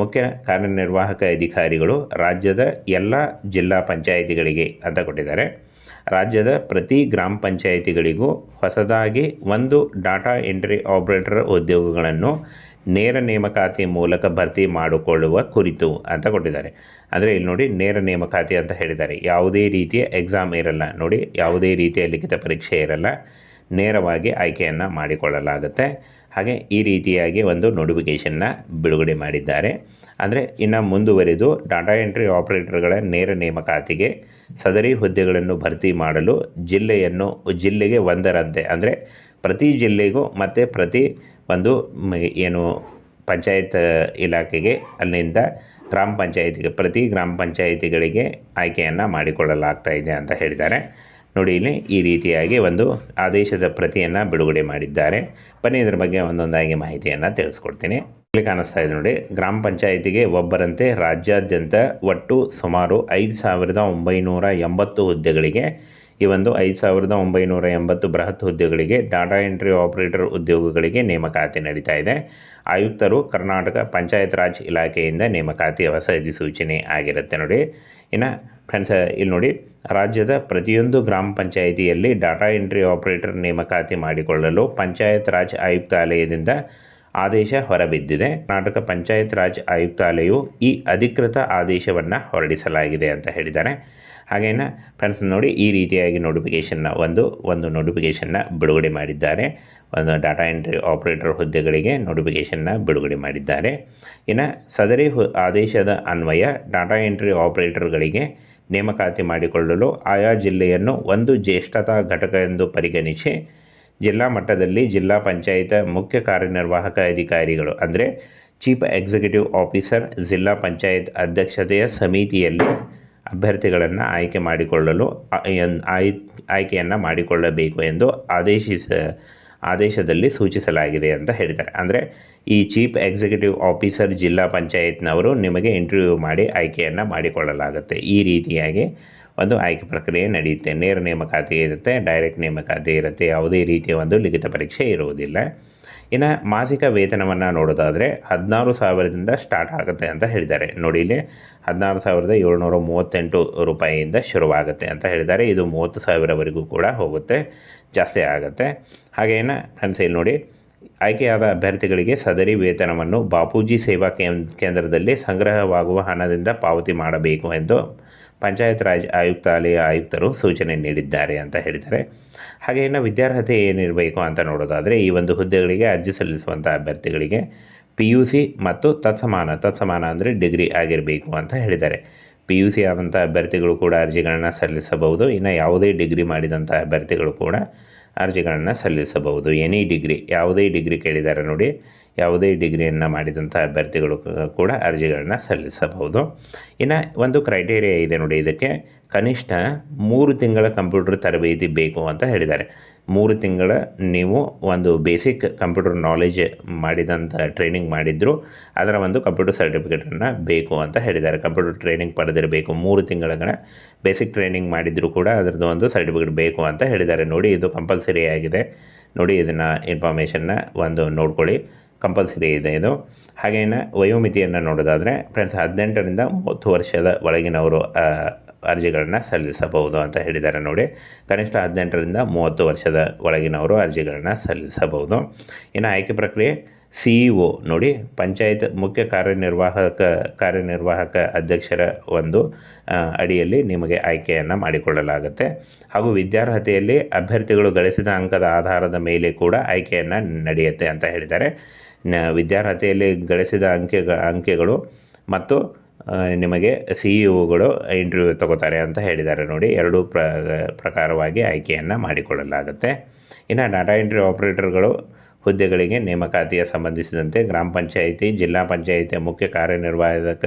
ಮುಖ್ಯ ಕಾರ್ಯನಿರ್ವಾಹಕ ಅಧಿಕಾರಿಗಳು ರಾಜ್ಯದ ಎಲ್ಲ ಜಿಲ್ಲಾ ಪಂಚಾಯಿತಿಗಳಿಗೆ ಅಂತ ಕೊಟ್ಟಿದ್ದಾರೆ. ರಾಜ್ಯದ ಪ್ರತಿ ಗ್ರಾಮ ಪಂಚಾಯಿತಿಗಳಿಗೂ ಹೊಸದಾಗಿ ಒಂದು ಡಾಟಾ ಎಂಟ್ರಿ ಆಪರೇಟರ್ ಉದ್ಯೋಗಗಳನ್ನು ನೇರ ನೇಮಕಾತಿ ಮೂಲಕ ಭರ್ತಿ ಮಾಡಿಕೊಳ್ಳುವ ಕುರಿತು ಅಂತ ಕೊಟ್ಟಿದ್ದಾರೆ. ಅಂದರೆ ಇಲ್ಲಿ ನೋಡಿ ನೇರ ನೇಮಕಾತಿ ಅಂತ ಹೇಳಿದ್ದಾರೆ. ಯಾವುದೇ ರೀತಿಯ ಎಕ್ಸಾಮ್ ಇರಲ್ಲ. ನೋಡಿ ಯಾವುದೇ ರೀತಿಯ ಲಿಖಿತ ಪರೀಕ್ಷೆ ಇರಲ್ಲ. ನೇರವಾಗಿ ಆಯ್ಕೆಯನ್ನು ಮಾಡಿಕೊಳ್ಳಲಾಗುತ್ತೆ. ಹಾಗೆ ಈ ರೀತಿಯಾಗಿ ಒಂದು ನೋಟಿಫಿಕೇಷನ್ನ ಬಿಡುಗಡೆ ಮಾಡಿದ್ದಾರೆ. ಅಂದರೆ ಇನ್ನು ಮುಂದುವರೆದು ಡಾಟಾ ಎಂಟ್ರಿ ಆಪರೇಟರ್ಗಳ ನೇರ ನೇಮಕಾತಿಗೆ ಸದರಿ ಹುದ್ದೆಗಳನ್ನು ಭರ್ತಿ ಮಾಡಲು ಜಿಲ್ಲೆಯನ್ನು, ಜಿಲ್ಲೆಗೆ ಒಂದರಂತೆ. ಅಂದರೆ ಪ್ರತಿ ಜಿಲ್ಲೆಗೂ ಮತ್ತು ಪ್ರತಿ ಒಂದು ಏನು ಪಂಚಾಯತ್, ಇಲಾಖೆಗೆ ಅಲ್ಲಿಂದ ಗ್ರಾಮ ಪಂಚಾಯತಿಗೆ, ಪ್ರತಿ ಗ್ರಾಮ ಪಂಚಾಯಿತಿಗಳಿಗೆ ಆಯ್ಕೆಯನ್ನು ಮಾಡಿಕೊಳ್ಳಲಾಗ್ತಾ ಇದೆ ಅಂತ ಹೇಳಿದ್ದಾರೆ. ನೋಡಿ ಇಲ್ಲಿ ಈ ರೀತಿಯಾಗಿ ಒಂದು ಆದೇಶದ ಪ್ರತಿಯನ್ನು ಬಿಡುಗಡೆ ಮಾಡಿದ್ದಾರೆ. ಬನ್ನಿ ಇದರ ಬಗ್ಗೆ ಒಂದೊಂದಾಗಿ ಮಾಹಿತಿಯನ್ನು ತಿಳಿಸ್ಕೊಡ್ತೀನಿ. ಇಲ್ಲಿ ಕಾಣಿಸ್ತಾ ಇದೆ ನೋಡಿ, ಗ್ರಾಮ ಪಂಚಾಯಿತಿಗೆ ಒಬ್ಬರಂತೆ ರಾಜ್ಯಾದ್ಯಂತ ಒಟ್ಟು ಸುಮಾರು ಐದು ಸಾವಿರದ ಒಂಬೈನೂರ ಎಂಬತ್ತು ಹುದ್ದೆಗಳಿಗೆ ಈ ಒಂದು ಐದು ಸಾವಿರದ ಒಂಬೈನೂರ ಎಂಬತ್ತು ಬೃಹತ್ ಹುದ್ದೆಗಳಿಗೆ ಡಾಟಾ ಎಂಟ್ರಿ ಆಪರೇಟರ್ ಉದ್ಯೋಗಗಳಿಗೆ ನೇಮಕಾತಿ ನಡೀತಾ ಇದೆ. ಆಯುಕ್ತರು ಕರ್ನಾಟಕ ಪಂಚಾಯತ್ ರಾಜ್ ಇಲಾಖೆಯಿಂದ ನೇಮಕಾತಿ ಹೊಸ ಅಧಿಸೂಚನೆ ಆಗಿರುತ್ತೆ ನೋಡಿ. ಇನ್ನು ಫ್ರೆಂಡ್ಸ್ ಇಲ್ಲಿ ನೋಡಿ, ರಾಜ್ಯದ ಪ್ರತಿಯೊಂದು ಗ್ರಾಮ ಪಂಚಾಯಿತಿಯಲ್ಲಿ ಡಾಟಾ ಎಂಟ್ರಿ ಆಪರೇಟರ್ ನೇಮಕಾತಿ ಮಾಡಿಕೊಳ್ಳಲು ಪಂಚಾಯತ್ ರಾಜ್ ಆಯುಕ್ತಾಲಯದಿಂದ ಆದೇಶ ಹೊರಬಿದ್ದಿದೆ. ಕರ್ನಾಟಕ ಪಂಚಾಯತ್ ರಾಜ್ ಆಯುಕ್ತಾಲಯವು ಈ ಅಧಿಕೃತ ಆದೇಶವನ್ನು ಹೊರಡಿಸಲಾಗಿದೆ ಅಂತ ಹೇಳಿದ್ದಾರೆ. ಹಾಗೇನ ಫ್ರೆಂಡ್ಸ್ ನೋಡಿ ಈ ರೀತಿಯಾಗಿ ನೋಟಿಫಿಕೇಷನ್ನ ಒಂದು ಒಂದು ನೋಟಿಫಿಕೇಷನ್ನ ಬಿಡುಗಡೆ ಮಾಡಿದ್ದಾರೆ. ಒಂದು ಡಾಟಾ ಎಂಟ್ರಿ ಆಪರೇಟರ್ ಹುದ್ದೆಗಳಿಗೆ ನೋಟಿಫಿಕೇಷನ್ನ ಬಿಡುಗಡೆ ಮಾಡಿದ್ದಾರೆ. ಇನ್ನು ಸದರಿ ಆದೇಶದ ಅನ್ವಯ ಡಾಟಾ ಎಂಟ್ರಿ ಆಪರೇಟರ್ಗಳಿಗೆ ನೇಮಕಾತಿ ಮಾಡಿಕೊಳ್ಳಲು ಆಯಾ ಜಿಲ್ಲೆಯನ್ನು ಒಂದು ಜ್ಯೇಷ್ಠತಾ ಘಟಕ ಎಂದು ಪರಿಗಣಿಸಿ ಜಿಲ್ಲಾ ಮಟ್ಟದಲ್ಲಿ ಜಿಲ್ಲಾ ಪಂಚಾಯತ್ ಮುಖ್ಯ ಕಾರ್ಯನಿರ್ವಾಹಕ ಅಧಿಕಾರಿಗಳು ಅಂದರೆ ಚೀಫ್ ಎಕ್ಸಿಕ್ಯೂಟಿವ್ ಆಫೀಸರ್ ಜಿಲ್ಲಾ ಪಂಚಾಯತ್ ಅಧ್ಯಕ್ಷತೆಯ ಸಮಿತಿಯಲ್ಲಿ ಅಭ್ಯರ್ಥಿಗಳನ್ನು ಆಯ್ಕೆ ಮಾಡಿಕೊಳ್ಳಲು ಆಯ್, ಆಯ್ಕೆಯನ್ನು ಮಾಡಿಕೊಳ್ಳಬೇಕು ಎಂದು ಆದೇಶಿಸ, ಆದೇಶದಲ್ಲಿ ಸೂಚಿಸಲಾಗಿದೆ ಅಂತ ಹೇಳಿದ್ದಾರೆ. ಅಂದರೆ ಈ ಚೀಫ್ ಎಕ್ಸಿಕ್ಯೂಟಿವ್ ಆಫೀಸರ್ ಜಿಲ್ಲಾ ಪಂಚಾಯತ್ನವರು ನಿಮಗೆ ಇಂಟರ್ವ್ಯೂ ಮಾಡಿ ಆಯ್ಕೆಯನ್ನು ಮಾಡಿಕೊಳ್ಳಲಾಗುತ್ತೆ. ಈ ರೀತಿಯಾಗಿ ಒಂದು ಆಯ್ಕೆ ಪ್ರಕ್ರಿಯೆ ನಡೆಯುತ್ತೆ. ನೇರ ನೇಮಕಾತಿ ಇರುತ್ತೆ, ಡೈರೆಕ್ಟ್ ನೇಮಕಾತಿ ಇರುತ್ತೆ. ಯಾವುದೇ ರೀತಿಯ ಒಂದು ಲಿಖಿತ ಪರೀಕ್ಷೆ ಇರುವುದಿಲ್ಲ. ಇನ್ನು ಮಾಸಿಕ ವೇತನವನ್ನು ನೋಡೋದಾದರೆ ಹದಿನಾರು ಸಾವಿರದಿಂದ ಸ್ಟಾರ್ಟ್ ಆಗುತ್ತೆ ಅಂತ ಹೇಳಿದ್ದಾರೆ. ನೋಡಿ ಇಲ್ಲಿ ಹದಿನಾರು ಸಾವಿರದ ಏಳ್ನೂರ ಮೂವತ್ತೆಂಟು ರೂಪಾಯಿಯಿಂದ ಶುರುವಾಗುತ್ತೆ ಅಂತ ಹೇಳಿದ್ದಾರೆ. ಇದು ಮೂವತ್ತು ಸಾವಿರವರೆಗೂ ಕೂಡ ಹೋಗುತ್ತೆ, ಜಾಸ್ತಿ ಆಗುತ್ತೆ. ಹಾಗೇನ ಫ್ರೆಂಡ್ಸ್ ಇಲ್ಲಿ ನೋಡಿ, ಆಯ್ಕೆಯಾದ ಅಭ್ಯರ್ಥಿಗಳಿಗೆ ಸದರಿ ವೇತನವನ್ನು ಬಾಪೂಜಿ ಸೇವಾ ಕೇಂದ್ರದಲ್ಲಿ ಸಂಗ್ರಹವಾಗುವ ಹಣದಿಂದ ಪಾವತಿ ಮಾಡಬೇಕು ಎಂದು ಪಂಚಾಯತ್ ರಾಜ್ ಆಯುಕ್ತಾಲಯ ಆಯುಕ್ತರು ಸೂಚನೆ ನೀಡಿದ್ದಾರೆ ಅಂತ ಹೇಳಿದ್ದಾರೆ. ಹಾಗೆ ಇನ್ನು ವಿದ್ಯಾರ್ಹತೆ ಏನಿರಬೇಕು ಅಂತ ನೋಡೋದಾದರೆ ಈ ಒಂದು ಹುದ್ದೆಗಳಿಗೆ ಅರ್ಜಿ ಸಲ್ಲಿಸುವಂಥ ಅಭ್ಯರ್ಥಿಗಳಿಗೆ ಪಿ ಯು ಸಿ ಮತ್ತು ತತ್ಸಮಾನ ತತ್ಸಮಾನ ಅಂದರೆ ಡಿಗ್ರಿ ಆಗಿರಬೇಕು ಅಂತ ಹೇಳಿದ್ದಾರೆ. ಪಿ ಯು ಸಿ ಆದಂಥ ಅಭ್ಯರ್ಥಿಗಳು ಕೂಡ ಅರ್ಜಿಗಳನ್ನು ಸಲ್ಲಿಸಬಹುದು. ಇನ್ನು ಯಾವುದೇ ಡಿಗ್ರಿ ಮಾಡಿದಂಥ ಅಭ್ಯರ್ಥಿಗಳು ಕೂಡ ಅರ್ಜಿಗಳನ್ನು ಸಲ್ಲಿಸಬಹುದು. ಎನಿ ಡಿಗ್ರಿ, ಯಾವುದೇ ಡಿಗ್ರಿ ಕೇಳಿದ್ದಾರೆ ನೋಡಿ. ಯಾವುದೇ ಡಿಗ್ರಿಯನ್ನು ಮಾಡಿದಂಥ ಅಭ್ಯರ್ಥಿಗಳು ಕೂಡ ಅರ್ಜಿಗಳನ್ನು ಸಲ್ಲಿಸಬಹುದು. ಇನ್ನು ಒಂದು ಕ್ರೈಟೇರಿಯಾ ಇದೆ ನೋಡಿ, ಇದಕ್ಕೆ ಕನಿಷ್ಠ ಮೂರು ತಿಂಗಳ ಕಂಪ್ಯೂಟರ್ ತರಬೇತಿ ಬೇಕು ಅಂತ ಹೇಳಿದ್ದಾರೆ. ಮೂರು ತಿಂಗಳ ನೀವು ಒಂದು ಬೇಸಿಕ್ ಕಂಪ್ಯೂಟರ್ ನಾಲೆಜ್ ಮಾಡಿದಂಥ ಟ್ರೈನಿಂಗ್ ಮಾಡಿದ್ರು, ಅದರ ಒಂದು ಕಂಪ್ಯೂಟರ್ ಸರ್ಟಿಫಿಕೇಟನ್ನು ಬೇಕು ಅಂತ ಹೇಳಿದ್ದಾರೆ. ಕಂಪ್ಯೂಟರ್ ಟ್ರೈನಿಂಗ್ ಪಡೆದಿರಬೇಕು, ಮೂರು ತಿಂಗಳ ಬೇಸಿಕ್ ಟ್ರೈನಿಂಗ್ ಮಾಡಿದರೂ ಕೂಡ ಅದರದ್ದು ಒಂದು ಸರ್ಟಿಫಿಕೇಟ್ ಬೇಕು ಅಂತ ಹೇಳಿದ್ದಾರೆ. ನೋಡಿ, ಇದು ಕಂಪಲ್ಸರಿ ಆಗಿದೆ. ನೋಡಿ, ಇದನ್ನು ಇನ್ಫಾರ್ಮೇಷನ್ನ ಒಂದು ನೋಡ್ಕೊಳ್ಳಿ. ಕಂಪಲ್ಸರಿ ಇದೆ ಇದು. ಹಾಗೇನ ವಯೋಮಿತಿಯನ್ನು ನೋಡೋದಾದರೆ ಫ್ರೆಂಡ್ಸ್ ಹದಿನೆಂಟರಿಂದ ಮೂವತ್ತು ವರ್ಷದ ಒಳಗಿನವರು ಅರ್ಜಿಗಳನ್ನು ಸಲ್ಲಿಸಬಹುದು ಅಂತ ಹೇಳಿದ್ದಾರೆ ನೋಡಿ. ಕನಿಷ್ಠ ಹದಿನೆಂಟರಿಂದ ಮೂವತ್ತು ವರ್ಷದ ಒಳಗಿನವರು ಅರ್ಜಿಗಳನ್ನು ಸಲ್ಲಿಸಬಹುದು. ಇನ್ನು ಆಯ್ಕೆ ಪ್ರಕ್ರಿಯೆ, ಸಿ ಒ ನೋಡಿ. ಪಂಚಾಯತ್ ಮುಖ್ಯ ಕಾರ್ಯನಿರ್ವಾಹಕ ಕಾರ್ಯನಿರ್ವಾಹಕ ಅಧ್ಯಕ್ಷರ ಒಂದು ಅಡಿಯಲ್ಲಿ ನಿಮಗೆ ಆಯ್ಕೆಯನ್ನು ಮಾಡಿಕೊಳ್ಳಲಾಗುತ್ತೆ. ಹಾಗೂ ವಿದ್ಯಾರ್ಹತೆಯಲ್ಲಿ ಅಭ್ಯರ್ಥಿಗಳು ಗಳಿಸಿದ ಅಂಕದ ಆಧಾರದ ಮೇಲೆ ಕೂಡ ಆಯ್ಕೆಯನ್ನು ನಡೆಯುತ್ತೆ ಅಂತ ಹೇಳಿದ್ದಾರೆ. ವಿದ್ಯಾರ್ಹತೆಯಲ್ಲಿ ಗಳಿಸಿದ ಅಂಕೆ ಅಂಕೆಗಳು ಮತ್ತು ನಿಮಗೆ ಸಿ ಇ ಒಗಳು ಇಂಟರ್ವ್ಯೂ ತಗೋತಾರೆ ಅಂತ ಹೇಳಿದ್ದಾರೆ ನೋಡಿ. ಎರಡೂ ಪ್ರ, ಪ್ರಕಾರವಾಗಿ ಆಯ್ಕೆಯನ್ನು ಮಾಡಿಕೊಳ್ಳಲಾಗುತ್ತೆ. ಇನ್ನು ಡಾಟಾ ಎಂಟ್ರಿ ಆಪರೇಟರ್ಗಳು ಹುದ್ದೆಗಳಿಗೆ ನೇಮಕಾತಿಯ ಸಂಬಂಧಿಸಿದಂತೆ ಗ್ರಾಮ ಪಂಚಾಯಿತಿ, ಜಿಲ್ಲಾ ಪಂಚಾಯಿತಿಯ ಮುಖ್ಯ ಕಾರ್ಯನಿರ್ವಾಹಕ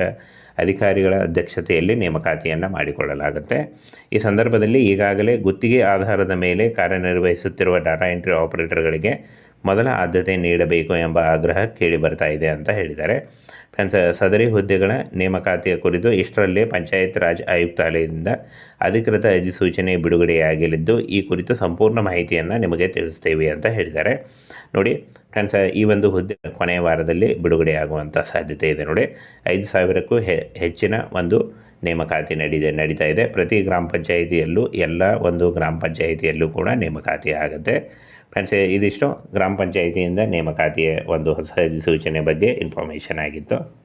ಅಧಿಕಾರಿಗಳ ಅಧ್ಯಕ್ಷತೆಯಲ್ಲಿ ನೇಮಕಾತಿಯನ್ನು ಮಾಡಿಕೊಳ್ಳಲಾಗುತ್ತೆ. ಈ ಸಂದರ್ಭದಲ್ಲಿ ಈಗಾಗಲೇ ಗುತ್ತಿಗೆ ಆಧಾರದ ಮೇಲೆ ಕಾರ್ಯನಿರ್ವಹಿಸುತ್ತಿರುವ ಡಾಟಾ ಎಂಟ್ರಿ ಆಪರೇಟರ್ಗಳಿಗೆ ಮೊದಲ ಆದ್ಯತೆ ನೀಡಬೇಕು ಎಂಬ ಆಗ್ರಹ ಕೇಳಿಬರ್ತಾ ಇದೆ ಅಂತ ಹೇಳಿದ್ದಾರೆ. ಫ್ರೆಂಡ್ಸ್, ಸದರಿ ಹುದ್ದೆಗಳ ನೇಮಕಾತಿಯ ಕುರಿತು ಇಷ್ಟರಲ್ಲೇ ಪಂಚಾಯತ್ ರಾಜ್ ಆಯುಕ್ತಾಲಯದಿಂದ ಅಧಿಕೃತ ಅಧಿಸೂಚನೆ ಬಿಡುಗಡೆಯಾಗಲಿದ್ದು, ಈ ಕುರಿತು ಸಂಪೂರ್ಣ ಮಾಹಿತಿಯನ್ನು ನಿಮಗೆ ತಿಳಿಸ್ತೇವೆ ಅಂತ ಹೇಳಿದ್ದಾರೆ. ನೋಡಿ, ಫ್ರೆಂಡ್ಸ್, ಈ ಒಂದು ಹುದ್ದೆ ಕೊನೆಯ ವಾರದಲ್ಲಿ ಬಿಡುಗಡೆಯಾಗುವಂಥ ಸಾಧ್ಯತೆ ಇದೆ. ನೋಡಿ, ಐದು ಸಾವಿರಕ್ಕೂ ಹೆಚ್ಚಿನ ಒಂದು ನೇಮಕಾತಿ ನಡೀದೆ, ನಡೀತಾ ಇದೆ. ಪ್ರತಿ ಗ್ರಾಮ ಪಂಚಾಯಿತಿಯಲ್ಲೂ ಎಲ್ಲ ಒಂದು ಗ್ರಾಮ ಪಂಚಾಯಿತಿಯಲ್ಲೂ ಕೂಡ ನೇಮಕಾತಿ ಆಗುತ್ತೆ. ಪಂಚಾಯ ಇದಿಷ್ಟು. ಗ್ರಾಮ ಪಂಚಾಯಿತಿಯಿಂದ ನೇಮಕಾತಿಯ ಒಂದು ಹೊಸ ಸೂಚನೆ ಬಗ್ಗೆ ಇನ್ಫಾರ್ಮೇಷನ್ ಆಗಿತ್ತು.